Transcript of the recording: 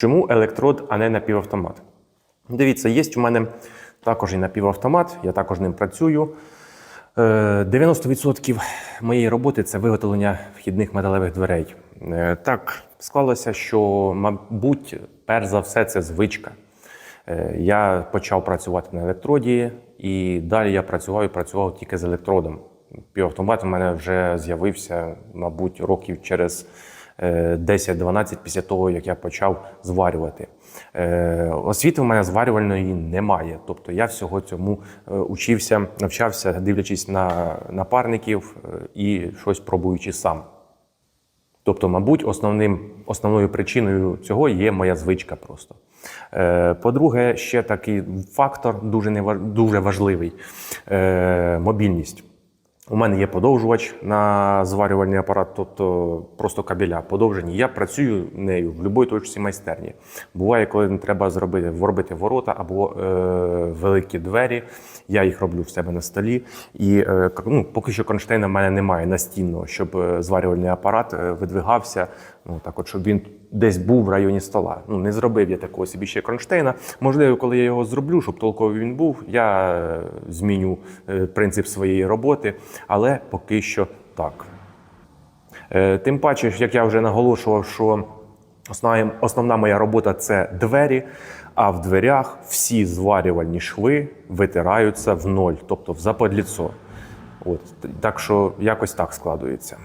Чому електрод, а не напівавтомат? Дивіться, є у мене також і напівавтомат, я також ним працюю. Е, 90% моєї роботи це виготовлення вхідних металевих дверей. Е, Так склалося, що, мабуть, перш за все, це звичка. Е, Я почав працювати на електроді, і далі я працював і працював тільки з електродом. Півавтомат у мене вже з'явився, мабуть, років через е, 10-12 після того, як я почав зварювати. Е, Освіти в мене зварювальної немає. Тобто я всього цьому е, учився, навчався, дивлячись на напарників е, і щось пробуючи сам. Тобто, мабуть, основним, основною причиною цього є моя звичка просто. Е, По-друге, ще такий фактор дуже, дуже важливий е, мобільність. У мене є подовжувач на зварювальний апарат, тобто просто кабеля подовжені. Я працюю нею в будь-якій точці майстерні. Буває, коли не треба зробити вробити ворота або е, великі двері. Я їх роблю в себе на столі. І е, ну, поки що кронштейна в мене немає настінного, щоб е, зварювальний апарат е, видвигався. Ну так, от щоб він десь був в районі стола. Ну не зробив я такого собі ще кронштейна. Можливо, коли я його зроблю, щоб толковий він був, я е, зміню принцип своєї роботи, але поки що так. Е, Тим паче, як я вже наголошував, що основна, моя робота це двері, а в дверях всі зварювальні шви витираються в ноль, тобто в западліцо. От, так що якось так складується.